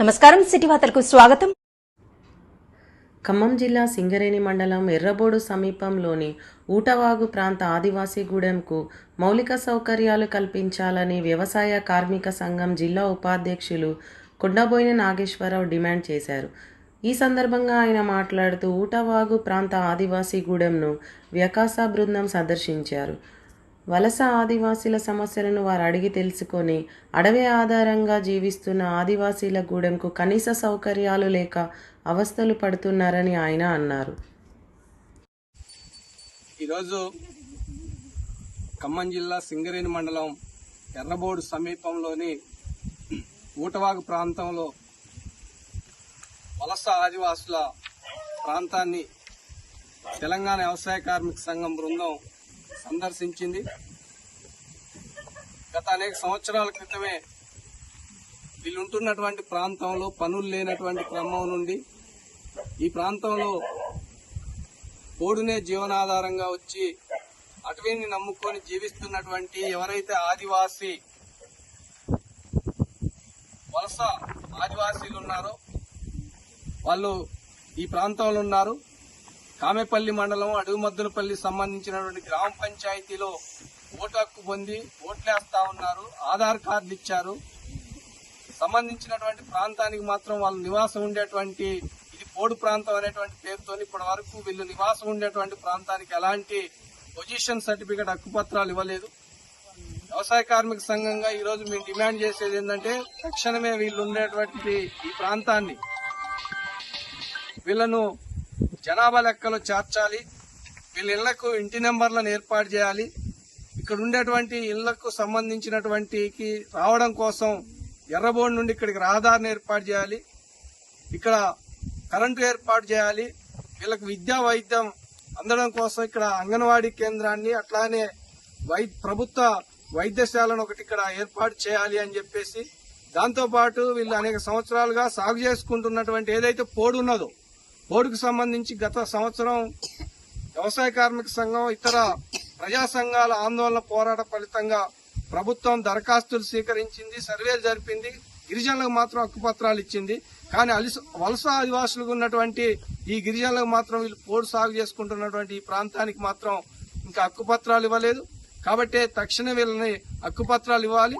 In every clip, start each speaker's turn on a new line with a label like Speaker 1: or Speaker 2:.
Speaker 1: నమస్కారం సిటీ వార్తలకు స్వాగతం.
Speaker 2: ఖమ్మం జిల్లా సింగరేణి మండలం ఎర్రబోడు సమీపంలోని ఊటవాగు ప్రాంత ఆదివాసీ గూడెంకు మౌలిక సౌకర్యాలు కల్పించాలని వ్యవసాయ కార్మిక సంఘం జిల్లా ఉపాధ్యక్షులు కొండబోయిన నాగేశ్వరరావు డిమాండ్ చేశారు. ఈ సందర్భంగా ఆయన మాట్లాడుతూ ఊటవాగు ప్రాంత ఆదివాసీ గూడెంను వ్యకాస బృందం సందర్శించారు. వలస ఆదివాసీల సమస్యలను వారు అడిగి తెలుసుకొని అడవి ఆధారంగా జీవిస్తున్న ఆదివాసీల గూడెంకు కనీస సౌకర్యాలు లేక అవస్థలు పడుతున్నారని ఆయన అన్నారు.
Speaker 3: ఈరోజు ఖమ్మం జిల్లా సింగరేణి మండలం ఎర్రబోడు సమీపంలోని ఊటవాగు ప్రాంతంలో వలస ఆదివాసుల ప్రాంతాన్ని తెలంగాణ వ్యవసాయ కార్మిక సంఘం బృందం సందర్శించింది. గత అనేక సంవత్సరాల క్రితమే వీళ్ళుంటున్నటువంటి ప్రాంతంలో పనులు లేనటువంటి క్రమం నుండి ఈ ప్రాంతంలో పోడునే జీవనాధారంగా వచ్చి అటవీని నమ్ముకొని జీవిస్తున్నటువంటి ఎవరైతే ఆదివాసీ వలస ఆదివాసీలు ఉన్నారో వాళ్ళు ఈ ప్రాంతంలో ఉన్నారు. కామెపల్లి మండలం అడుగుమద్దులపల్లి సంబంధించినటువంటి గ్రామ పంచాయతీలో ఓటు హక్కు పొంది ఓట్లేస్తా ఉన్నారు. ఆధార్ కార్డు ఇచ్చారు. సంబంధించినటువంటి ప్రాంతానికి మాత్రం వాళ్ళు నివాసం ఉండేటువంటి ఇది పోడు ప్రాంతం అనేటువంటి పేరుతో ఇప్పటి వరకు వీళ్ళు నివాసం ఉండేటువంటి ప్రాంతానికి ఎలాంటి పొజిషన్ సర్టిఫికేట్ హక్కుపత్రాలు ఇవ్వలేదు. వ్యవసాయ కార్మిక సంఘంగా ఈరోజు మేము డిమాండ్ చేసేది ఏంటంటే తక్షణమే వీళ్ళు ఉండేటువంటి ఈ ప్రాంతాన్ని వీళ్ళను జనాభా లెక్కలో చేర్చాలి. వీళ్ళ ఇళ్ళకు ఇంటి నెంబర్లను ఏర్పాటు చేయాలి. ఇక్కడ ఉండేటువంటి ఇళ్ళకు సంబంధించినటువంటి రావడం కోసం ఎర్రబోడి నుండి ఇక్కడికి రహదారిని ఏర్పాటు చేయాలి. ఇక్కడ కరెంటు ఏర్పాటు చేయాలి. వీళ్ళకి విద్యా వైద్యం అందడం కోసం ఇక్కడ అంగన్వాడీ కేంద్రాన్ని అట్లానే వై ప్రభుత్వ వైద్యశాలను ఒకటి ఇక్కడ ఏర్పాటు చేయాలి అని చెప్పేసి దాంతో పాటు వీళ్ళు అనేక సంవత్సరాలుగా సాగు చేసుకుంటున్నటువంటి ఏదైతే పోడు ఉన్నదో బోర్డుకు సంబంధించి గత సంవత్సరం వ్యవసాయ కార్మిక సంఘం ఇతర ప్రజా సంఘాల ఆందోళన పోరాట ఫలితంగా ప్రభుత్వం దరఖాస్తులు స్వీకరించింది సర్వేలు జరిపింది గిరిజనులకు మాత్రం హక్కుపత్రాలు ఇచ్చింది. కానీ అలిస వలస ఆదివాసులకు ఉన్నటువంటి ఈ గిరిజనులకు మాత్రం వీళ్ళు పోడు సాగు చేసుకుంటున్నటువంటి ఈ ప్రాంతానికి మాత్రం ఇంకా హక్కుపత్రాలు ఇవ్వలేదు. కాబట్టి తక్షణ వీళ్ళని హక్కుపత్రాలు ఇవ్వాలి.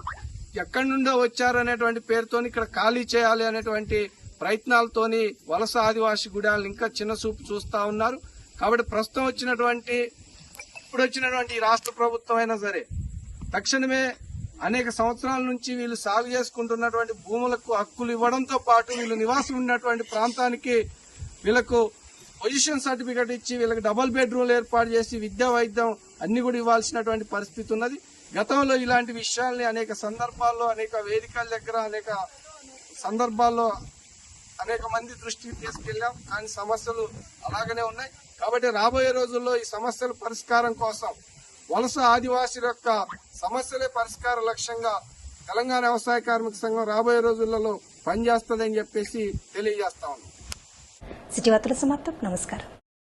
Speaker 3: ఎక్కడి నుండో వచ్చారనేటువంటి పేరుతోని ఇక్కడ ఖాళీ చేయాలి అనేటువంటి ప్రయత్నాలతోని వలస ఆదివాసి గుడాలను ఇంకా చిన్న చూపు చూస్తా ఉన్నారు. కాబట్టి ప్రస్తుతం వచ్చినటువంటి ఇప్పుడు వచ్చినటువంటి రాష్ట్ర ప్రభుత్వం అయినా సరే తక్షణమే అనేక సంవత్సరాల నుంచి వీళ్ళు సాగు చేసుకుంటున్నటువంటి భూములకు హక్కులు ఇవ్వడంతో పాటు వీళ్ళు నివాసం ఉన్నటువంటి ప్రాంతానికి వీళ్ళకు పొజిషన్ సర్టిఫికేట్ ఇచ్చి వీళ్ళకి డబుల్ బెడ్రూమ్లు ఏర్పాటు చేసి విద్యా వైద్యం అన్ని కూడా ఇవ్వాల్సినటువంటి పరిస్థితి ఉన్నది. గతంలో ఇలాంటి విషయాల్ని అనేక సందర్భాల్లో అనేక వేదికల దగ్గర అనేక సందర్భాల్లో అనేక మంది దృష్టికి తీసుకెళ్ళాం కానీ సమస్యలు అలాగనే ఉన్నాయి. కాబట్టి రాబోయే రోజుల్లో ఈ సమస్యల పరిష్కారం కోసం వలస ఆదివాసుల యొక్క సమస్యలే పరిష్కార లక్ష్యంగా తెలంగాణ వ్యవసాయ కార్మిక సంఘం రాబోయే రోజులలో పనిచేస్తుందని చెప్పేసి తెలియజేస్తా ఉన్నాం.
Speaker 1: సిటీ వార్తల సమాప్తం. నమస్కారం.